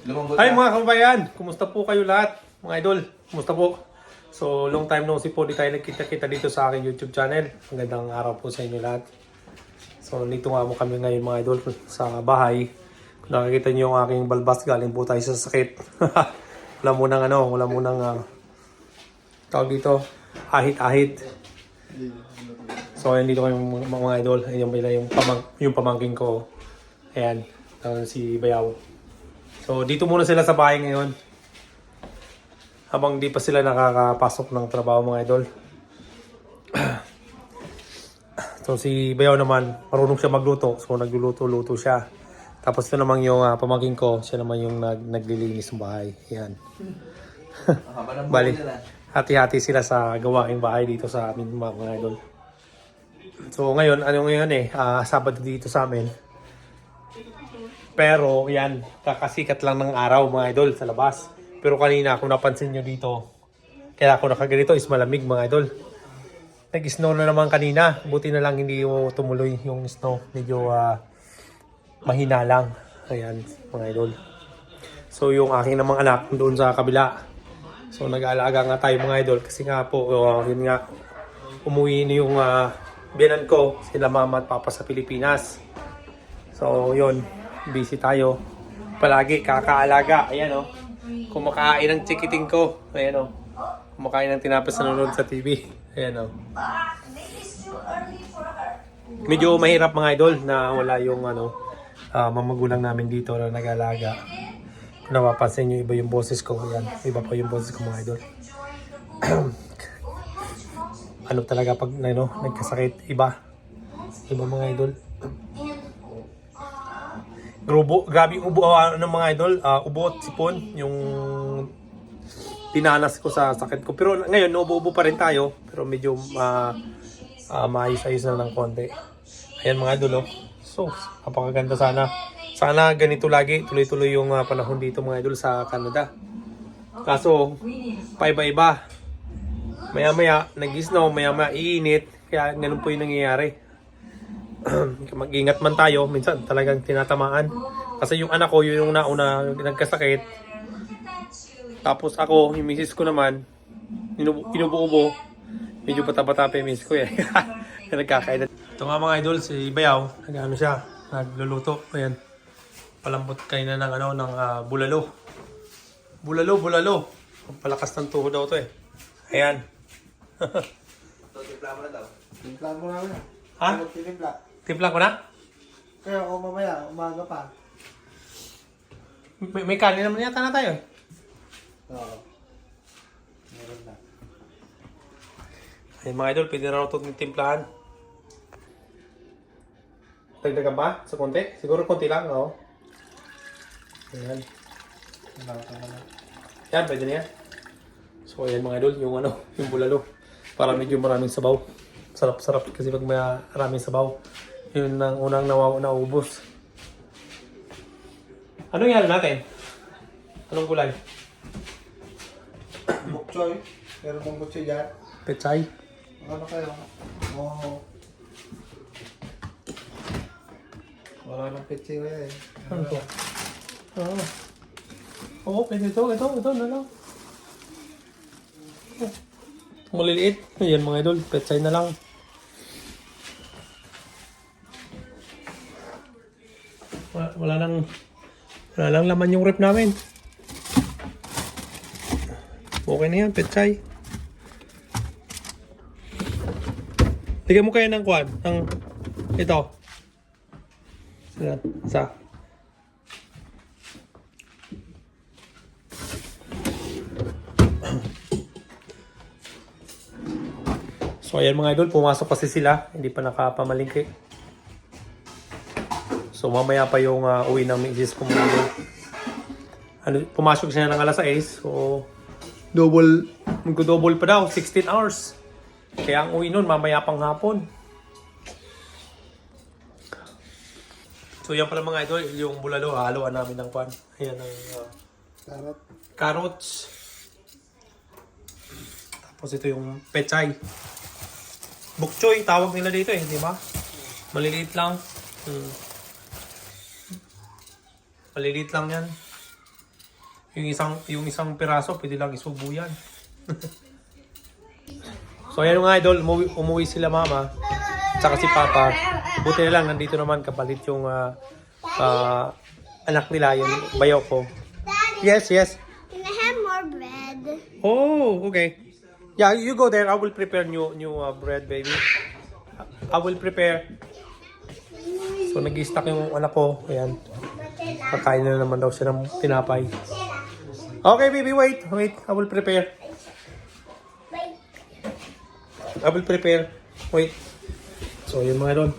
Hi mga kabayan! Kumusta po kayo lahat? Mga idol, kumusta po? So, long time no see po, di tayo nagkita-kita dito sa aking YouTube channel. Magandang araw po sa inyo lahat. So, nito nga mo kami ngayon mga idol sa bahay. Kung nakikita niyo yung aking balbas, galing po tayo sa sakit. wala munang ano, wala munang uh, tawag dito, ahit-ahit. So, ayan dito kayo mga, mga idol. Ayan yung, yung, pamang, yung pamangking ko. Ayan, uh, si Bayaw. So, dito muna sila sa bahay ngayon. Habang di pa sila nakakapasok ng trabaho mga idol. so, si Bayaw naman, marunong siya magluto. So, nagluluto-luto siya. Tapos ito naman yung uh, pamangking ko, siya naman yung nag naglilinis ng bahay. Yan. Bali, hati-hati sila sa gawaing bahay dito sa amin mga, mga idol. So ngayon, ano ngayon eh, ah, Sabado dito sa amin. Pero yan, kakasikat lang ng araw mga idol sa labas. Pero kanina kung napansin nyo dito, kaya ako nakaganito is malamig mga idol. Nag-snow na naman kanina. Buti na lang hindi tumuloy yung snow. Medyo ah, mahina lang. Ayan mga idol. So yung aking namang anak doon sa kabila. So nag-aalaga nga tayo mga idol kasi nga po, oh, yun nga, umuwi na yung uh, biyanan ko, sila mama at papa sa Pilipinas. So yun, busy tayo. Palagi kakaalaga, ayan oh. Kumakain ng chikiting ko, ayan oh. Kumakain ng tinapos sa nanonood sa TV, ayan oh. Medyo mahirap mga idol na wala yung ano, ah, mamagulang namin dito na nag-alaga. Kung napapansin nyo, iba yung boses ko. Yan, iba pa yung boses ko mga idol. ano talaga pag ano, nagkasakit, iba. Iba mga idol. Grubo, grabe ubo, ah, ano mga idol, ah, ubo at sipon, yung dinanas ko sa sakit ko. Pero ngayon, ubo-ubo pa rin tayo, pero medyo ah, ah, maayos-ayos na ng konti. Ayan mga idol, oh. So, napakaganda sana. Sana ganito lagi, tuloy-tuloy yung ah, panahon dito mga idol sa Canada. Kaso, paiba-iba. Maya-maya, nag-snow, maya-maya, iinit. Kaya ganun po yung nangyayari. Mag-ingat man tayo, minsan talagang tinatamaan. Kasi yung anak ko, yun yung nauna nagkasakit. Tapos ako, yung misis ko naman, inubo- inubo-ubo. Medyo bata-bata pa yung misis ko eh. Nagkakaedad. Ito nga mga idol, si Bayaw, nag-ano siya, nagluluto. Ayan. Palambot kayo na ng, ano, ng ah, bulalo. Bulalo, bulalo. Ang Palakas ng tuhod daw to eh. Ayan. So, timpla mo na daw. Timpla mo na. Ha? Ano tinimpla? Timpla ko na? Kaya kung mamaya, umaga pa. May, may kanin naman yata na tayo. eh. Oo. Meron na. Ay mga idol, pwede na raw itong timplahan. Dagdagan ba? Sa konti? Siguro konti lang, oo. Ayan. Wala ka na. Yan, pwede na yan. So ayan mga idol, yung ano, yung bulalo. Para medyo maraming sabaw. Sarap-sarap kasi pag maraming sabaw. Yun ang unang nawaw naubos. Anong yan natin? Anong gulay? Bukchoy. Meron mong bukchoy dyan. Pechay. Ano kayo? Oo. Wala nang pitsi ngayon eh. Ano to? Oo. Oo, pwede ito. Ito, ito na lang. Oh. Maliliit. Ayan mga idol, petsay na lang. Wala, nang wala lang laman yung rep namin. Okay na yan, petsay. Tignan mo kaya ng kwan, ng ito. Isa. So ayan mga idol, pumasok kasi sila, hindi pa nakapamalingki. So mamaya pa yung uh, uwi ng misis ko idol. Ano, pumasok siya ng alas 6, so double, magdo-double pa daw, 16 hours. Kaya ang uwi nun, mamaya pang hapon. So yan pala mga idol, yung bulalo, haluan namin ng kwan. Ayan ang uh, Sarap. carrots. Tapos ito yung pechay. Bukchoy, tawag nila dito eh, di ba? Maliliit lang. Hmm. Maliliit lang yan. Yung isang, yung isang piraso, pwede lang isubo yan. so, ayan mga idol, umuwi, umuwi sila mama. Tsaka si papa. Buti na lang, nandito naman kapalit yung ah, ah, anak nila, yung bayaw ko. Yes, yes. Can I have more bread? Oh, okay. Yeah, you go there. I will prepare new new uh, bread, baby. I will prepare. So, nag-stock yung anak ko. Ayan. Kakain na naman daw siya ng tinapay. Okay, baby, wait. Wait, I will prepare. I will prepare. Wait. So, yun mga idol.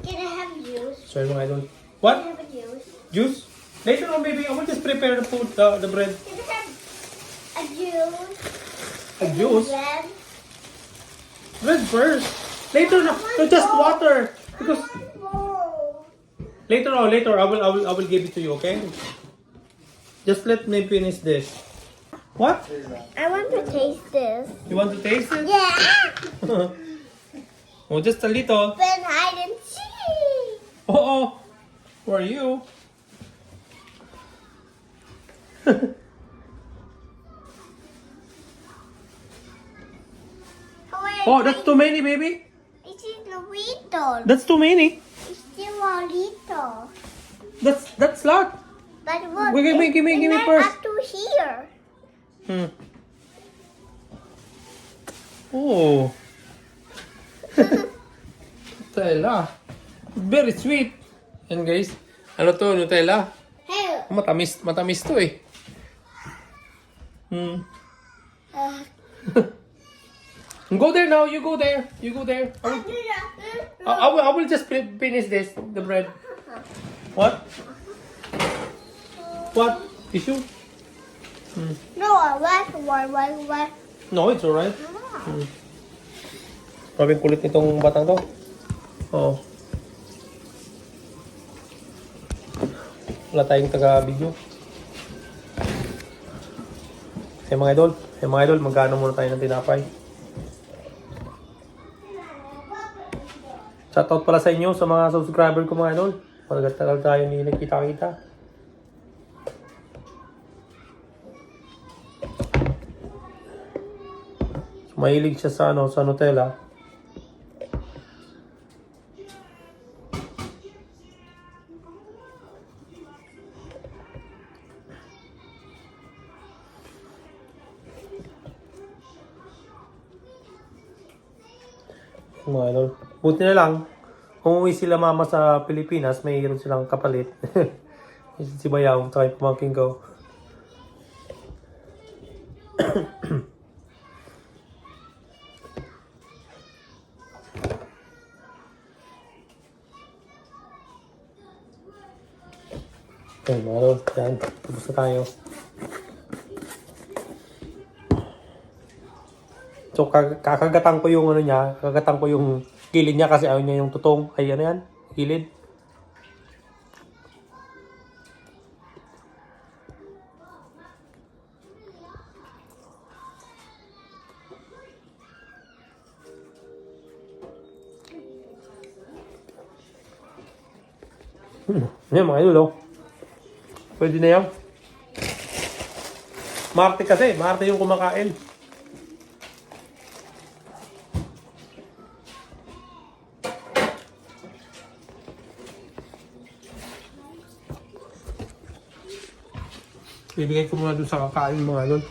Can I, have juice? So, yun mga idol. Can I What? have juice? Juice? Later on, baby. I will just prepare the food, the, the bread. Can I have a juice? A juice? Bread? Bread first. Later na. No, just water. Because. Later on, later I will I will I will give it to you, okay? Just let me finish this. What? I want to taste this. You want to taste it? Yeah! oh, just a little. But hide and seek. Oh, oh. Who are you? oh, that's too many, baby. This is the little. That's too many. It's still a little. That's that's lot. But look, Wait, give me- it's- give me- give me not first. up to here. Hmm. Oh. Nutella. Very sweet. Yan guys. Ano to, Nutella? Hey, Matamis, matamis to eh. Hmm. uh, Go there now, you go there. You go there. I will, I, I will, I will just finish this, the bread. What? What? Tissue? no, what, what, what, what? No, it's alright. Hmm. Grabe kulit nitong batang to. Oo. Wala tayong taga-video. Eh mga idol, eh mga idol, magkano muna tayo ng tinapay. Shoutout pala sa inyo, sa mga subscriber ko mga idol. Pagkatagal tayo hindi nagkita-kita. Mahilig siya sa ano, sa Nutella. Mga idol. Buti na lang, umuwi sila mama sa Pilipinas, may mayroon silang kapalit. si Bayaw, tsaka yung pamangking ko. Yan, mga idol. Yan, tapos na. So, kag- kakagatan ko yung ano niya, kakagatan ko yung kilid niya kasi ayaw niya yung tutong. Ay, ano yan? Kilid. Hmm. Yan mga idol, oh. Pwede na yan. Marte kasi, Marte yung kumakain. Bibigay ko muna dun sa kakain mga idol.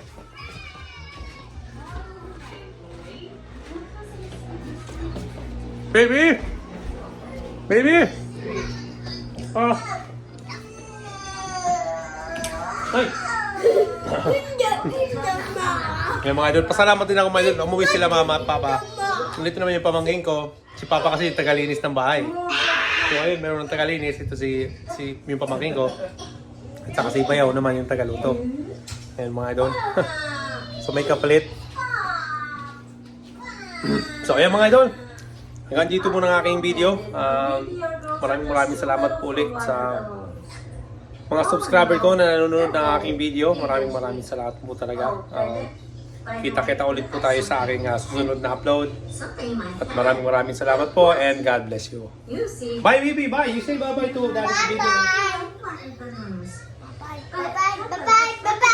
Baby! Baby! Ah! Ay! Yung mga idol, pasalamat din ako mga idol. Umuwi sila mama at papa. Nandito naman yung pamangkin ko. Si papa kasi tagalinis ng bahay. So ayun, meron ng tagalinis. Ito si, si yung pamangkin ko. At saka si Bayaw naman yung tagaluto. Ayun mga idol. so may kapalit. so ayun mga idol. Hanggang dito muna ang aking video. Um, maraming maraming salamat po ulit sa mga subscriber ko na nanonood ng aking video. Maraming maraming salamat po talaga. Um, kita-kita ulit po tayo sa aking uh, susunod na upload. At maraming maraming salamat po and God bless you. Bye, Bibi. Bye. You say bye-bye to Daddy's video. Bye. Bye.